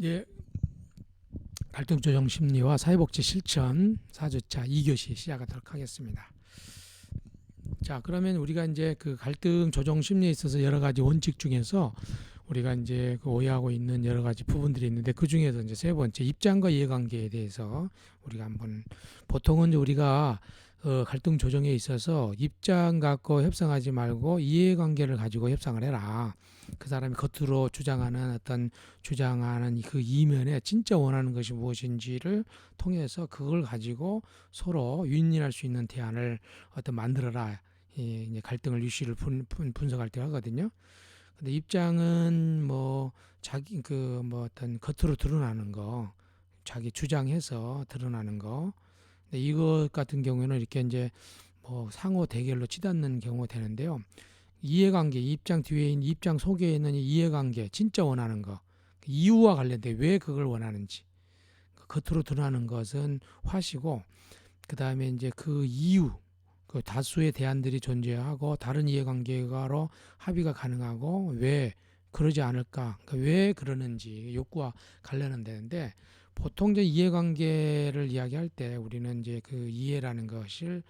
예, 갈등 조정 심리와 사회복지 실천 4주차 2교시 시작하도록 하겠습니다. 자, 그러면 우리가 이제 그 갈등 조정 심리에 있어서 여러 가지 원칙 중에서 우리가 이제 그 오해하고 있는 여러 가지 부분들이 있는데 그 중에서 이제 세 번째 입장과 이해관계에 대해서 우리가 한번 보통은 우리가 어, 갈등 조정에 있어서 입장 갖고 협상하지 말고 이해관계를 가지고 협상을 해라. 그 사람이 겉으로 주장하는 어떤 주장하는 그 이면에 진짜 원하는 것이 무엇인지를 통해서 그걸 가지고 서로 윈윈할 수 있는 대안을 어떤 만들어라. 이 이제 갈등을 이슈를 분, 분, 분석할 때 하거든요. 근데 입장은 뭐 자기 그 뭐 어떤 겉으로 드러나는 거, 자기 주장해서 드러나는 거. 근데 이것 같은 경우에는 이렇게 이제 뭐 상호 대결로 치닫는 경우가 되는데요. 이해관계, 입장 뒤에 있는 입장 속에 있는 이 이해관계, 진짜 원하는 거, 그 이유와 관련돼 왜 그걸 원하는지 그 겉으로 드러나는 것은 화시고 그 다음에 이제 그 이유, 그 다수의 대안들이 존재하고 다른 이해관계가로 합의가 가능하고 왜 그러지 않을까, 그러니까 왜 그러는지 욕구와 관련은 되는데 보통 이제 이해관계를 이야기할 때 우리는 이제 그 이해라는 것을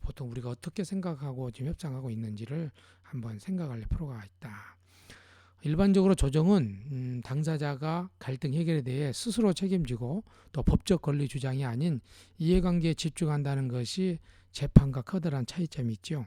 보통 우리가 어떻게 생각하고 지금 협상하고 있는지를 한번 생각할 필요가 있다. 일반적으로 조정은 음, 당사자가 갈등 해결에 대해 스스로 책임지고 또 법적 권리 주장이 아닌 이해관계에 집중한다는 것이 재판과 커다란 차이점이 있죠.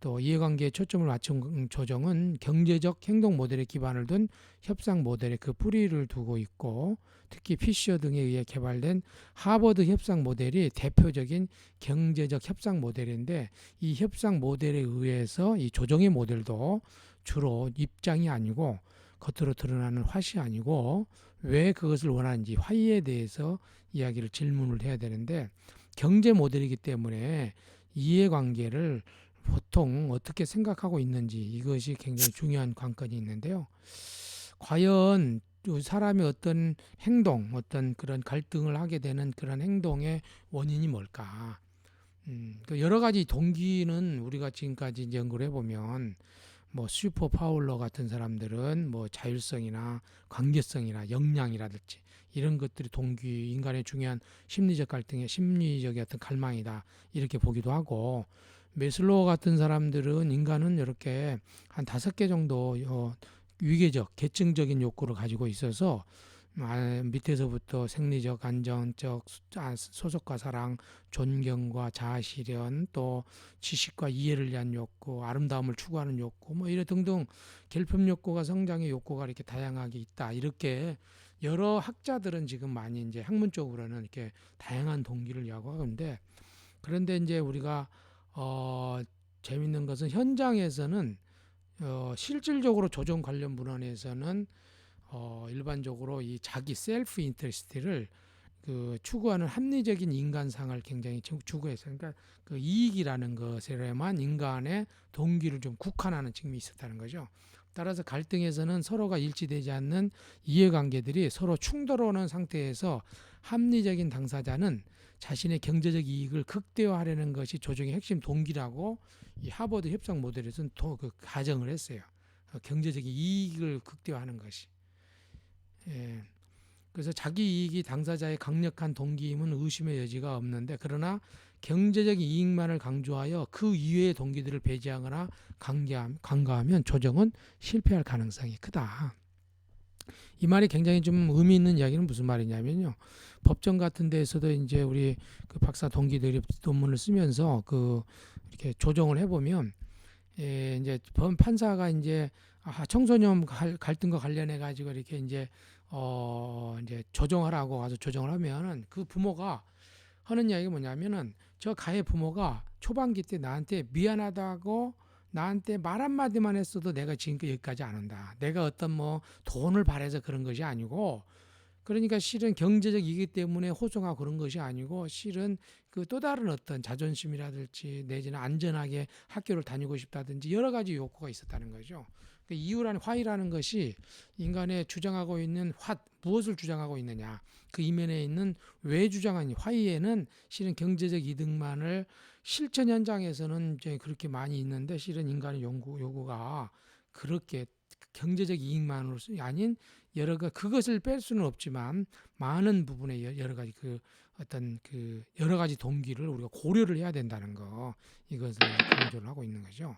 또 이해관계에 초점을 맞춘 조정은 경제적 행동 모델에 기반을 둔 협상 모델의 그 뿌리를 두고 있고 특히 피셔 등에 의해 개발된 하버드 협상 모델이 대표적인 경제적 협상 모델인데 이 협상 모델에 의해서 이 조정의 모델도 주로 입장이 아니고 겉으로 드러나는 화시 아니고 왜 그것을 원하는지 화의에 대해서 이야기를 질문을 해야 되는데 경제 모델이기 때문에 이해관계를 보통 어떻게 생각하고 있는지 이것이 굉장히 중요한 관건이 있는데요. 과연 사람이 어떤 행동, 어떤 그런 갈등을 하게 되는 그런 행동의 원인이 뭘까? 음, 그 여러 가지 동기는 우리가 지금까지 연구를 해보면 뭐 슈퍼 파울러 같은 사람들은 뭐 자율성이나 관계성이나 역량이라든지 이런 것들이 동기 인간의 중요한 심리적 갈등의 심리적인 어떤 갈망이다 이렇게 보기도 하고 메슬로우 같은 사람들은 인간은 이렇게 한 다섯 개 정도 어, 위계적 계층적인 욕구를 가지고 있어서 아, 밑에서부터 생리적, 안정적, 소속과 사랑, 존경과 자아실현, 또 지식과 이해를 위한 욕구, 아름다움을 추구하는 욕구, 뭐 이래 등등 결핍 욕구가 성장의 욕구가 이렇게 다양하게 있다. 이렇게 여러 학자들은 지금 많이 이제 학문적으로는 이렇게 다양한 동기를 야구하는데 그런데 이제 우리가 어 재밌는 것은 현장에서는 어 실질적으로 조정 관련 문헌에서는 어, 일반적으로 이 자기 셀프 인터레스트를 그 추구하는 합리적인 인간상을 굉장히 추구해서 그러니까 그 이익이라는 것에만 인간의 동기를 좀 국한하는 측면이 있었다는 거죠. 따라서 갈등에서는 서로가 일치되지 않는 이해관계들이 서로 충돌하는 상태에서 합리적인 당사자는 자신의 경제적 이익을 극대화하려는 것이 조정의 핵심 동기라고 이 하버드 협상 모델에서는 그 가정을 했어요. 어, 경제적인 이익을 극대화하는 것이. 예. 그래서 자기 이익이 당사자의 강력한 동기임은 의심의 여지가 없는데 그러나 경제적 이익만을 강조하여 그 이외의 동기들을 배제하거나 강조하면 조정은 실패할 가능성이 크다. 이 말이 굉장히 좀 의미 있는 이야기는 무슨 말이냐면요. 법정 같은 데에서도 이제 우리 그 박사 동기들이 논문을 쓰면서 그 이렇게 조정을 해보면 예, 이제 법 판사가 이제 아, 청소년 갈등과 관련해 가지고 이렇게 이제 어 이제 조정하라고 가서 조정을 하면은 그 부모가 하는 이야기가 뭐냐면은 저 가해 부모가 초반기 때 나한테 미안하다고 나한테 말 한마디만 했어도 내가 지금까지 여기까지 안 온다. 내가 어떤 뭐 돈을 바래서 그런 것이 아니고 그러니까 실은 경제적 이기 때문에 호송하고 그런 것이 아니고 실은 그 또 다른 어떤 자존심이라든지 내지는 안전하게 학교를 다니고 싶다든지 여러 가지 욕구가 있었다는 거죠. 그 이유라는 화이라는 것이 인간의 주장하고 있는 화 무엇을 주장하고 있느냐 그 이면에 있는 왜 주장하니 화이에는 실은 경제적 이득만을 실천 현장에서는 이제 그렇게 많이 있는데 실은 인간의 연구 요구가 그렇게 경제적 이익만으로 아닌 여러 가 그것을 뺄 수는 없지만 많은 부분의 여- 여러 가지 그 어떤 그 여러 가지 동기를 우리가 고려를 해야 된다는 거 이것을 강조를 하고 있는 거죠.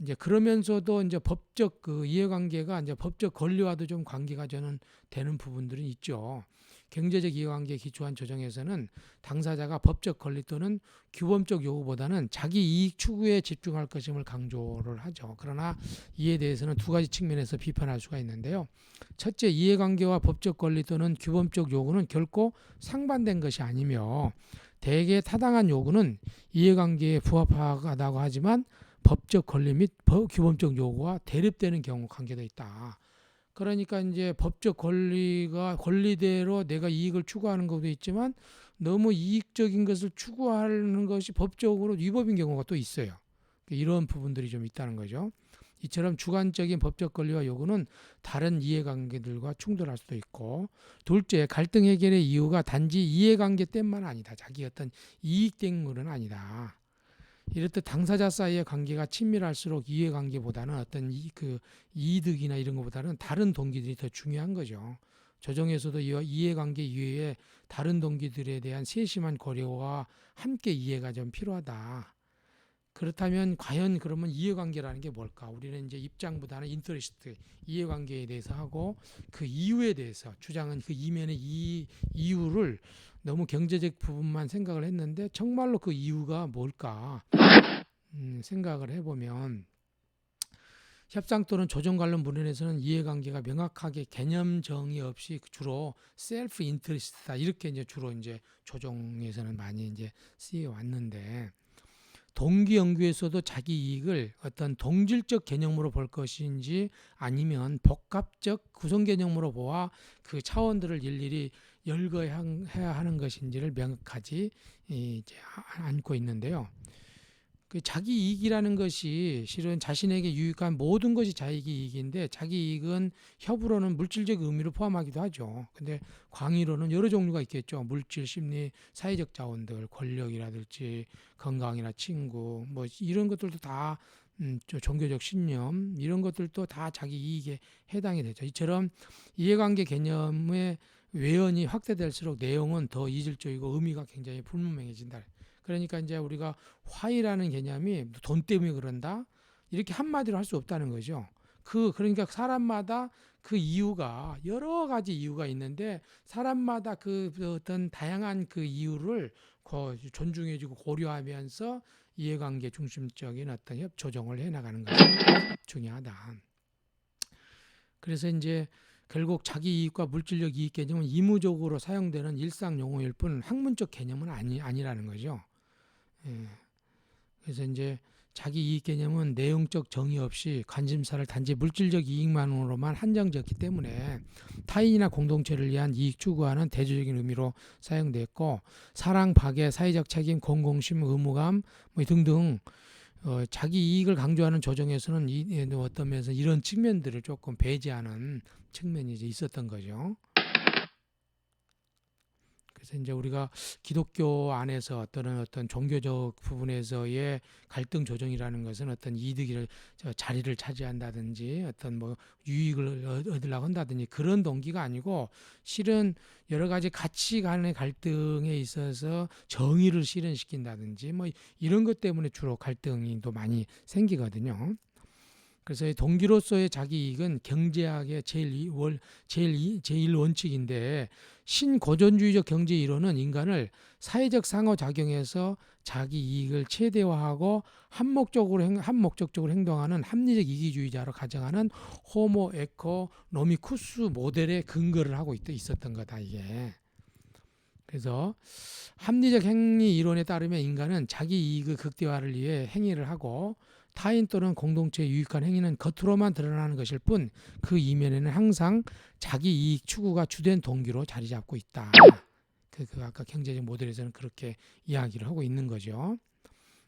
이제 그러면서도 이제 법적 그 이해관계가 이제 법적 권리와도 좀 관계가 저는 되는 부분들은 있죠. 경제적 이해관계에 기초한 조정에서는 당사자가 법적 권리 또는 규범적 요구보다는 자기 이익 추구에 집중할 것임을 강조를 하죠. 그러나 이에 대해서는 두 가지 측면에서 비판할 수가 있는데요. 첫째, 이해관계와 법적 권리 또는 규범적 요구는 결코 상반된 것이 아니며 대개 타당한 요구는 이해관계에 부합하다고 하지만 법적 권리 및 법- 규범적 요구와 대립되는 경우 관계도 있다. 그러니까 이제 법적 권리가 권리대로 내가 이익을 추구하는 것도 있지만 너무 이익적인 것을 추구하는 것이 법적으로 위법인 경우가 또 있어요. 이런 부분들이 좀 있다는 거죠. 이처럼 주관적인 법적 권리와 요구는 다른 이해관계들과 충돌할 수도 있고 둘째 갈등 해결의 이유가 단지 이해관계 때문만 아니다. 자기 어떤 이익 때문은 아니다. 이렇듯 당사자 사이의 관계가 친밀할수록 이해관계보다는 어떤 이, 그 이득이나 이런 것보다는 다른 동기들이 더 중요한 거죠. 조정에서도 이해관계 이외에 다른 동기들에 대한 세심한 고려와 함께 이해가 좀 필요하다. 그렇다면 과연 그러면 이해관계라는 게 뭘까? 우리는 이제 입장보다는 인터레스트 이해관계에 대해서 하고 그 이유에 대해서 주장은 그 이면의 이 이유를 너무 경제적 부분만 생각을 했는데 정말로 그 이유가 뭘까? 음, 생각을 해보면 협상 또는 조정 관련 문헌에서는 이해관계가 명확하게 개념 정의 없이 주로 셀프 인터리스트다. 이렇게 이제 주로 이제 조정에서는 많이 이제 쓰여 왔는데 동기 연구에서도 자기 이익을 어떤 동질적 개념으로 볼 것인지 아니면 복합적 구성 개념으로 보아 그 차원들을 일일이 열거해야 하는 것인지를 명확하지 이제 않고 있는데요. 그 자기 이익이라는 것이 실은 자신에게 유익한 모든 것이 자기 이익인데 자기 이익은 협으로는 물질적 의미를 포함하기도 하죠. 근데 광의로는 여러 종류가 있겠죠. 물질, 심리, 사회적 자원들, 권력이라든지 건강이나 친구, 뭐 이런 것들도 다 음, 저 종교적 신념 이런 것들도 다 자기 이익에 해당이 되죠. 이처럼 이해관계 개념의 외연이 확대될수록 내용은 더 이질적이고 의미가 굉장히 불분명해진다. 그러니까 이제 우리가 화이라는 개념이 돈 때문에 그런다 이렇게 한마디로 할 수 없다는 거죠. 그 그러니까 사람마다 그 이유가 여러 가지 이유가 있는데 사람마다 그 어떤 다양한 그 이유를 존중해주고 고려하면서 이해관계 중심적인 어떤 협 조정을 해나가는 것이 중요하다. 그래서 이제 결국 자기 이익과 물질적 이익 개념은 이무적으로 사용되는 일상 용어일 뿐 학문적 개념은 아니 아니라는 거죠. 예. 그래서 이제 자기 이익 개념은 내용적 정의 없이 관심사를 단지 물질적 이익만으로만 한정지었기 때문에 타인이나 공동체를 위한 이익 추구하는 대조적인 의미로 사용됐고 사랑, 박애, 사회적 책임, 공공심, 의무감 뭐 등등 어, 자기 이익을 강조하는 조정에서는 이, 어떤 면에서 이런 측면들을 조금 배제하는 측면이 이제 있었던 거죠. 그래서 이제 우리가 기독교 안에서 어떤 어떤 종교적 부분에서의 갈등 조정이라는 것은 어떤 이득을 자리를 차지한다든지 어떤 뭐 유익을 얻으려고 한다든지 그런 동기가 아니고 실은 여러 가지 가치관의 갈등에 있어서 정의를 실현시킨다든지 뭐 이런 것 때문에 주로 갈등이 또 많이 생기거든요. 그래서 동기로서의 자기 이익은 경제학의 제일 월 제일 제일 원칙인데 신고전주의적 경제 이론은 인간을 사회적 상호 작용에서 자기 이익을 최대화하고 한목적으로 행, 한목적적으로 행동하는 합리적 이기주의자로 가정하는 호모 에코노미쿠스 모델에 근거를 하고 있, 있었던 거다 이게. 그래서 합리적 행위 이론에 따르면 인간은 자기 이익의 극대화를 위해 행위를 하고 타인 또는 공동체에 유익한 행위는 겉으로만 드러나는 것일 뿐 그 이면에는 항상 자기 이익 추구가 주된 동기로 자리 잡고 있다. 그, 그 아까 경제적 모델에서는 그렇게 이야기를 하고 있는 거죠.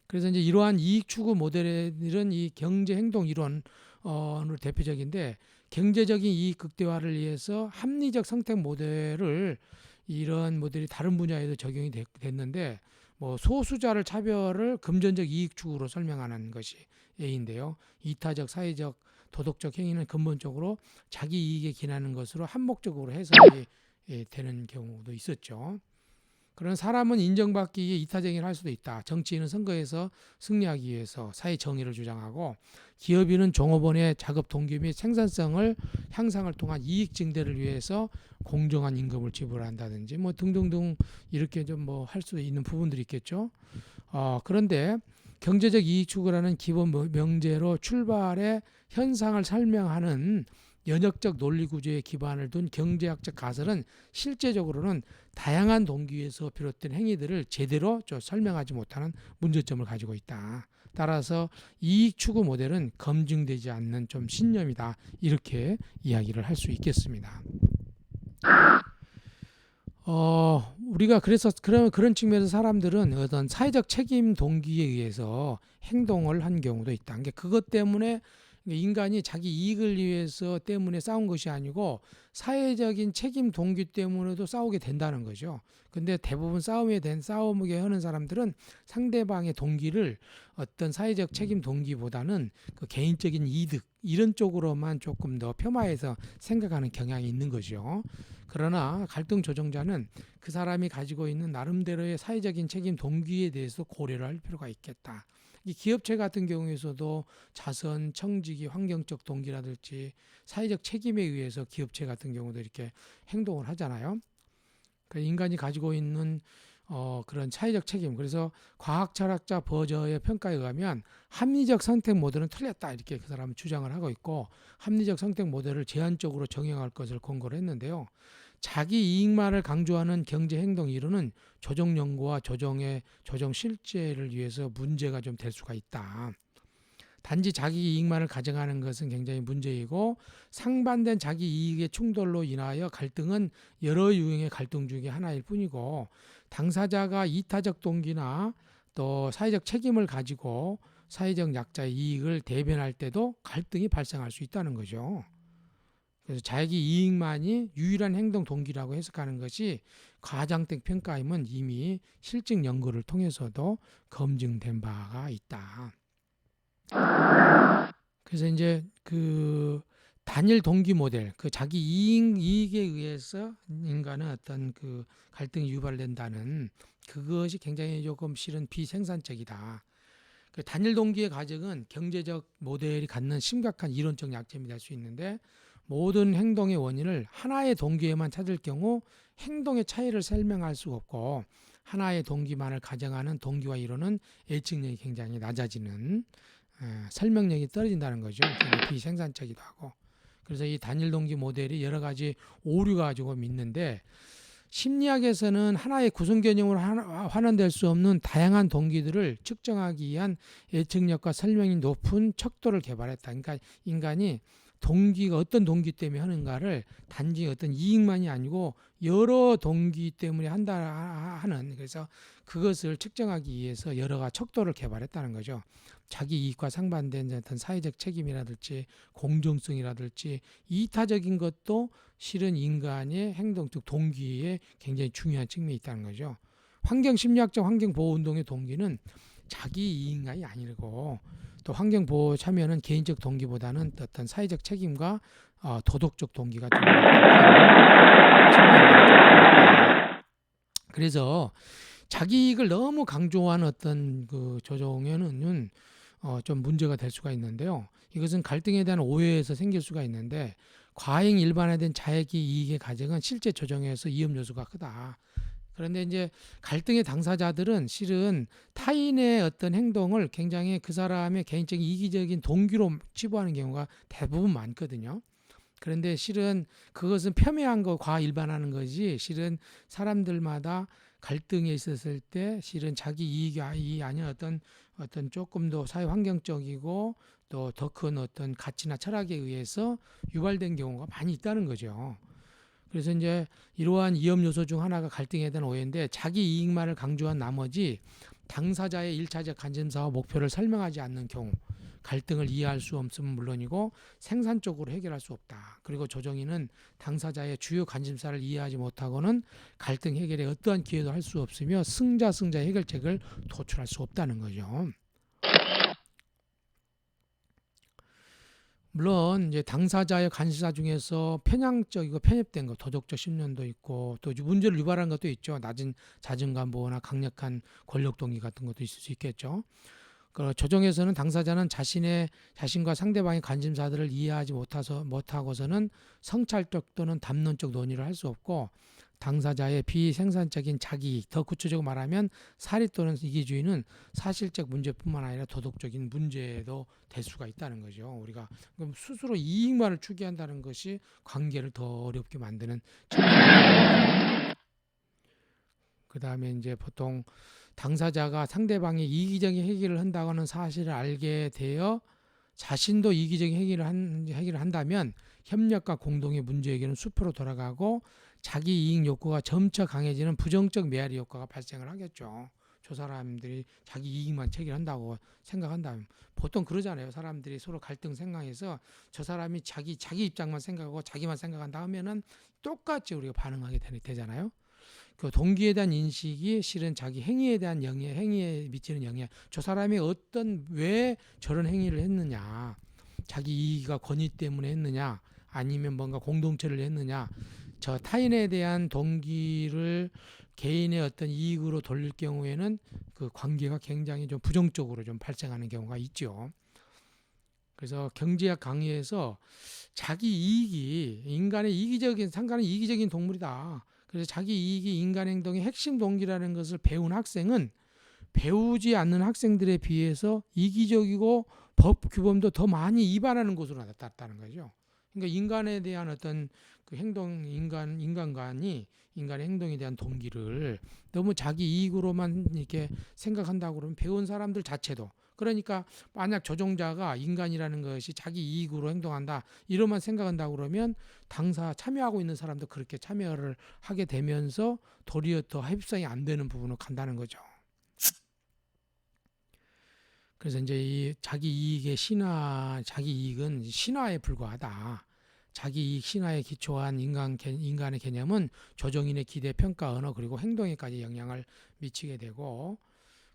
그래서 이제 이러한 이익 추구 모델은 이 경제 행동 이론으로 대표적인데 경제적인 이익 극대화를 위해서 합리적 선택 모델을 이런 모델이 다른 분야에도 적용이 됐는데 뭐 소수자를 차별을 금전적 이익 추구로 설명하는 것이 A인데요. 이타적 사회적 도덕적 행위는 근본적으로 자기 이익에 기나는 것으로 한목적으로 해석이 예, 되는 경우도 있었죠. 그런 사람은 인정받기 위해 이타적인 할 수도 있다. 정치인은 선거에서 승리하기 위해서 사회 정의를 주장하고 기업인은 종업원의 작업 동기 및 생산성을 향상을 통한 이익 증대를 위해서 공정한 임금을 지불한다든지 뭐 등등등 이렇게 좀 뭐 할 수 있는 부분들이 있겠죠. 어, 그런데 경제적 이익 추구라는 기본 뭐 명제로 출발의 현상을 설명하는 연역적 논리 구조에 기반을 둔 경제학적 가설은 실제적으로는 다양한 동기에서 비롯된 행위들을 제대로 저 설명하지 못하는 문제점을 가지고 있다. 따라서 이익 추구 모델은 검증되지 않는 좀 신념이다. 이렇게 이야기를 할 수 있겠습니다. 어, 우리가 그래서 그런 그런 측면에서 사람들은 어떤 사회적 책임 동기에 의해서 행동을 한 경우도 있다. 그러니까 그것 때문에 인간이 자기 이익을 위해서 때문에 싸운 것이 아니고 사회적인 책임 동기 때문에도 싸우게 된다는 거죠. 근데 대부분 싸움에 된 싸움에 하는 사람들은 상대방의 동기를 어떤 사회적 책임 동기보다는 그 개인적인 이득 이런 쪽으로만 조금 더 폄하해서 생각하는 경향이 있는 거죠. 그러나 갈등 조정자는 그 사람이 가지고 있는 나름대로의 사회적인 책임 동기에 대해서 고려를 할 필요가 있겠다. 이 기업체 같은 경우에서도 자선, 청지기, 환경적 동기라든지 사회적 책임에 의해서 기업체 같은 경우도 이렇게 행동을 하잖아요. 그 인간이 가지고 있는 어, 그런 사회적 책임. 그래서 과학 철학자 버저의 평가에 의하면 합리적 선택 모델은 틀렸다 이렇게 그 사람은 주장을 하고 있고 합리적 선택 모델을 제한적으로 정형할 것을 권고를 했는데요. 자기 이익만을 강조하는 경제 행동 이론은 조정 연구와 조정의 조정 실제를 위해서 문제가 좀 될 수가 있다. 단지 자기 이익만을 가져가는 것은 굉장히 문제이고 상반된 자기 이익의 충돌로 인하여 갈등은 여러 유형의 갈등 중에 하나일 뿐이고 당사자가 이타적 동기나 또 사회적 책임을 가지고 사회적 약자의 이익을 대변할 때도 갈등이 발생할 수 있다는 거죠. 그래서 자기 이익만이 유일한 행동 동기라고 해석하는 것이 과장된 평가임은 이미 실증 연구를 통해서도 검증된 바가 있다. 그래서 이제 그 단일 동기 모델, 그 자기 이익, 이익에 의해서 인간은 어떤 그 갈등이 유발된다는 그것이 굉장히 조금 실은 비생산적이다. 그 단일 동기의 가정은 경제적 모델이 갖는 심각한 이론적 약점이 될 수 있는데 모든 행동의 원인을 하나의 동기에만 찾을 경우 행동의 차이를 설명할 수 없고 하나의 동기만을 가정하는 동기와 이론은 예측력이 굉장히 낮아지는 에, 설명력이 떨어진다는 거죠. 비생산적이기도 하고 그래서 이 단일 동기 모델이 여러 가지 오류가 가지고 있는데 심리학에서는 하나의 구성 개념으로 환원될 수 없는 다양한 동기들을 측정하기 위한 예측력과 설명이 높은 척도를 개발했다. 그러니까 인간이 동기가 어떤 동기 때문에 하는가를 단지 어떤 이익만이 아니고 여러 동기 때문에 한다 하는 그래서 그것을 측정하기 위해서 여러 가지 척도를 개발했다는 거죠. 자기 이익과 상반된 어떤 사회적 책임이라든지 공정성이라든지 이타적인 것도 실은 인간의 행동 즉 동기에 굉장히 중요한 측면이 있다는 거죠. 환경 심리학적 환경 보호 운동의 동기는 자기 이익만이 아니고 또 환경 보호 참여는 개인적 동기보다는 어떤 사회적 책임과 어, 도덕적 동기가 좀 그래서 자기 이익을 너무 강조한 어떤 그 조정에는 어, 좀 문제가 될 수가 있는데요. 이것은 갈등에 대한 오해에서 생길 수가 있는데 과잉 일반화된 자기 이익의 가정은 실제 조정에서 위험 요소가 크다. 그런데 이제 갈등의 당사자들은 실은 타인의 어떤 행동을 굉장히 그 사람의 개인적인 이기적인 동기로 치부하는 경우가 대부분 많거든요. 그런데 실은 그것은 폄훼한 거, 과일반하는 거지. 실은 사람들마다 갈등에 있었을 때 실은 자기 이익이 아닌 어떤 어떤 조금 더 사회 환경적이고 또 더 큰 어떤 가치나 철학에 의해서 유발된 경우가 많이 있다는 거죠. 그래서 이제 이러한 위험 요소 중 하나가 갈등에 대한 오해인데 자기 이익만을 강조한 나머지 당사자의 일차적 관심사와 목표를 설명하지 않는 경우 갈등을 이해할 수 없음은 물론이고 생산적으로 해결할 수 없다. 그리고 조정인은 당사자의 주요 관심사를 이해하지 못하고는 갈등 해결에 어떠한 기회도 할 수 없으며 승자 승자 해결책을 도출할 수 없다는 거죠. 물론 이제 당사자의 관심사 중에서 편향적이고 편협된 거, 도덕적 신념도 있고 또 문제를 유발한 것도 있죠. 낮은 자존감 보호나 강력한 권력 동기 같은 것도 있을 수 있겠죠. 그 조정에서는 당사자는 자신의 자신과 상대방의 관심사들을 이해하지 못해서 못하고서는 성찰적 또는 담론적 논의를 할 수 없고 당사자의 비생산적인 자기, 더 구체적으로 말하면 사리 또는 이기주의는 사실적 문제뿐만 아니라 도덕적인 문제도 될 수가 있다는 거죠. 우리가 그럼 스스로 이익만을 추구한다는 것이 관계를 더 어렵게 만드는 그 다음에 이제 보통 당사자가 상대방이 이기적인 행위를 한다고는 사실을 알게 되어 자신도 이기적인 행위를 한, 행위를 한다면 협력과 공동의 문제 해결은 수표로 돌아가고 자기 이익 욕구가 점차 강해지는 부정적 메아리 효과가 발생을 하겠죠. 저 사람들이 자기 이익만 체결한다고 생각한다면 보통 그러잖아요. 사람들이 서로 갈등 생각해서 저 사람이 자기 자기 입장만 생각하고 자기만 생각한다 하면은 똑같이 우리가 반응하게 되잖아요. 그 동기에 대한 인식이 실은 자기 행위에 대한 영향, 행위에 미치는 영향. 저 사람이 어떤 왜 저런 행위를 했느냐, 자기 이익과 권위 때문에 했느냐, 아니면 뭔가 공동체를 했느냐, 저 타인에 대한 동기를 개인의 어떤 이익으로 돌릴 경우에는 그 관계가 굉장히 좀 부정적으로 좀 발생하는 경우가 있죠. 그래서 경제학 강의에서 자기 이익이 인간의 이기적인 상관은 이기적인 동물이다. 그래서 자기 이익이 인간 행동의 핵심 동기라는 것을 배운 학생은 배우지 않는 학생들에 비해서 이기적이고 법 규범도 더 많이 위반하는 것으로 나타났다는 거죠. 그러니까 인간에 대한 어떤 그 행동 인간 인간관이 인간의 행동에 대한 동기를 너무 자기 이익으로만 이렇게 생각한다고 그러면 배운 사람들 자체도 그러니까 만약 조종자가 인간이라는 것이 자기 이익으로 행동한다 이러만 생각한다고 그러면 당사 참여하고 있는 사람도 그렇게 참여를 하게 되면서 도리어 더 협상이 안 되는 부분으로 간다는 거죠. 그래서 이제 이 자기 이익의 신화, 자기 이익은 신화에 불과하다. 자기 이익 신화에 기초한 인간 개, 인간의 개념은 조정인의 기대, 평가, 언어 그리고 행동에까지 영향을 미치게 되고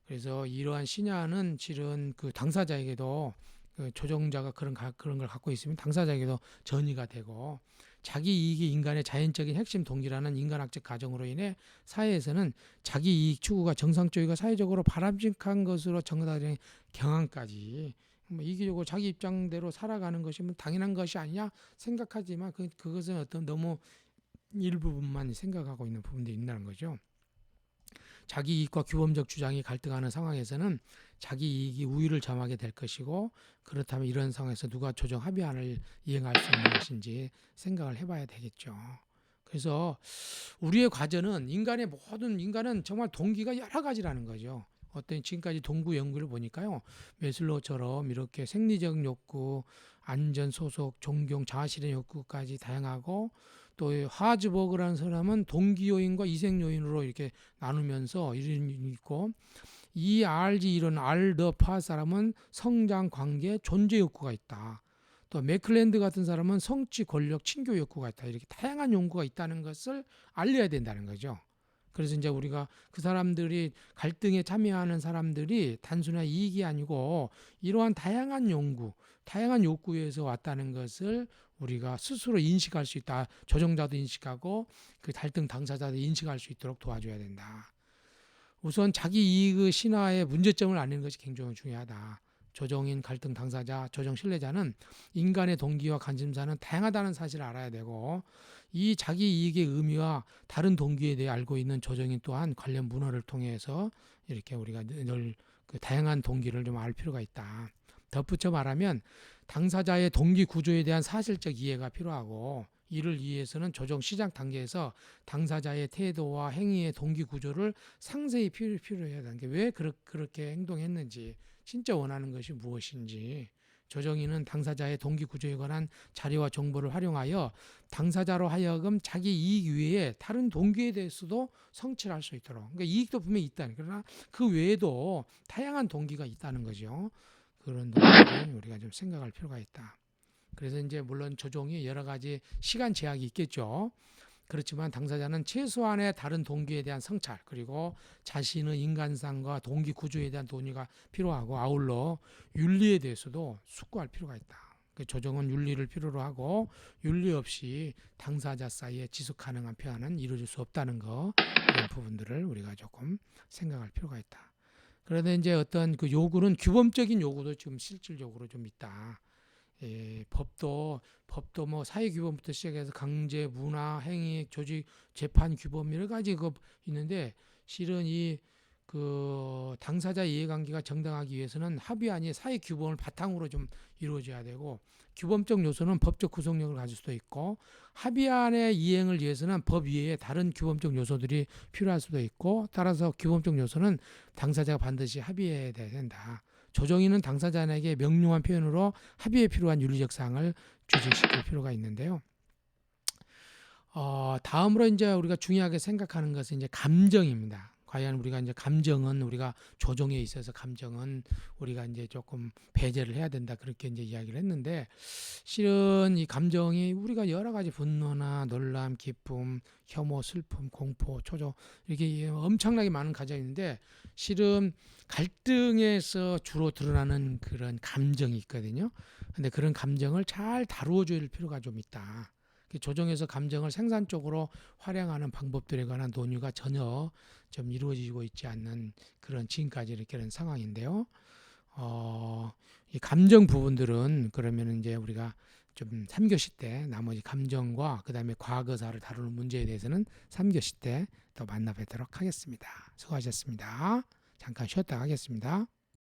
그래서 이러한 신화는 실은 그 당사자에게도 그 조종자가 그런 가, 그런 걸 갖고 있으면 당사자에게도 전이가 되고 자기 이익이 인간의 자연적인 핵심 동기라는 인간학적 가정으로 인해 사회에서는 자기 이익 추구가 정상적이고 사회적으로 바람직한 것으로 정당된 경향까지 뭐 이기적으로 자기 입장대로 살아가는 것이 뭐 당연한 것이 아니냐 생각하지만 그 그것은 어떤 너무 일부분만 생각하고 있는 부분도 있다는 거죠. 자기 이익과 규범적 주장이 갈등하는 상황에서는 자기 이익이 우위를 점하게 될 것이고 그렇다면 이런 상황에서 누가 조정 합의안을 이행할 수 있는 것인지 생각을 해봐야 되겠죠. 그래서 우리의 과제는 인간의 모든 인간은 정말 동기가 여러 가지라는 거죠. 어떤 지금까지 동구 연구를 보니까요. 메슬로처럼 이렇게 생리적 욕구, 안전 소속, 존경, 자아실현 욕구까지 다양하고 또 하즈버그라는 사람은 동기 요인과 이생 요인으로 이렇게 나누면서 이런 있고 이 RG 이런 알더파 사람은 성장, 관계, 존재 욕구가 있다. 또 맥클랜드 같은 사람은 성취, 권력, 친교 욕구가 있다. 이렇게 다양한 욕구가 있다는 것을 알려야 된다는 거죠. 그래서 이제 우리가 그 사람들이 갈등에 참여하는 사람들이 단순한 이익이 아니고 이러한 다양한 욕구, 다양한 욕구에서 왔다는 것을 우리가 스스로 인식할 수 있다. 조정자도 인식하고 그 갈등 당사자도 인식할 수 있도록 도와줘야 된다. 우선 자기 이익의 신화의 문제점을 아는 것이 굉장히 중요하다. 조정인 갈등 당사자, 조정 신뢰자는 인간의 동기와 관심사는 다양하다는 사실을 알아야 되고 이 자기 이익의 의미와 다른 동기에 대해 알고 있는 조정인 또한 관련 문화를 통해서 이렇게 우리가 늘 그 다양한 동기를 좀 알 필요가 있다. 덧붙여 말하면 당사자의 동기 구조에 대한 사실적 이해가 필요하고 이를 위해서는 조정 시작 단계에서 당사자의 태도와 행위의 동기 구조를 상세히 필요, 필요해야 하는 게 왜 그렇게 행동했는지 진짜 원하는 것이 무엇인지 조정인은 당사자의 동기 구조에 관한 자료와 정보를 활용하여 당사자로 하여금 자기 이익 외에 다른 동기에 대해서도 성취할 수 있도록. 그러니까 이익도 분명히 있다 그러나 그 외에도 다양한 동기가 있다는 거죠. 그런 동기를 우리가 좀 생각할 필요가 있다. 그래서 이제 물론 조정이 여러 가지 시간 제약이 있겠죠 그렇지만 당사자는 최소한의 다른 동기에 대한 성찰 그리고 자신의 인간상과 동기 구조에 대한 논의가 필요하고 아울러 윤리에 대해서도 숙고할 필요가 있다. 그 조정은 윤리를 필요로 하고 윤리 없이 당사자 사이에 지속 가능한 표현은 이루어질 수 없다는 거 이런 부분들을 우리가 조금 생각할 필요가 있다. 그런데 이제 어떤 그 요구는 규범적인 요구도 지금 실질적으로 좀 있다. 예, 법도 법도 뭐 사회 규범부터 시작해서 강제, 문화, 행위, 조직, 재판 규범 여러 가지 그 있는데 실은 이 그 당사자 이해관계가 정당하기 위해서는 합의안이 사회 규범을 바탕으로 좀 이루어져야 되고 규범적 요소는 법적 구속력을 가질 수도 있고 합의안의 이행을 위해서는 법 위에 다른 규범적 요소들이 필요할 수도 있고 따라서 규범적 요소는 당사자가 반드시 합의해야 된다. 조정인은 당사자에게 명료한 표현으로 합의에 필요한 윤리적 사항을 주직시킬 필요가 있는데요. 어, 다음으로 이제 우리가 중요하게 생각하는 것은 이제 감정입니다. 과연 우리가 이제 감정은 우리가 조정에 있어서 감정은 우리가 이제 조금 배제를 해야 된다 그렇게 이제 이야기를 했는데 실은 이 감정이 우리가 여러 가지 분노나 놀람, 기쁨, 혐오, 슬픔, 공포, 초조 이렇게 엄청나게 많은 감정이 있는데 실은 갈등에서 주로 드러나는 그런 감정이 있거든요. 근데 그런 감정을 잘 다루어 줄 필요가 좀 있다. 그 조정에서 감정을 생산적으로 활용하는 방법들에 관한 논의가 전혀 좀 이루어지고 있지 않는 그런 지금까지 이렇게 는 상황인데요. 어, 이 감정 부분들은 그러면 이제 우리가 좀 3교시 때 나머지 감정과 그다음에 과거사를 다루는 문제에 대해서는 3교시 때 또 만나 뵙도록 하겠습니다. 수고하셨습니다. 잠깐 쉬었다 가겠습니다.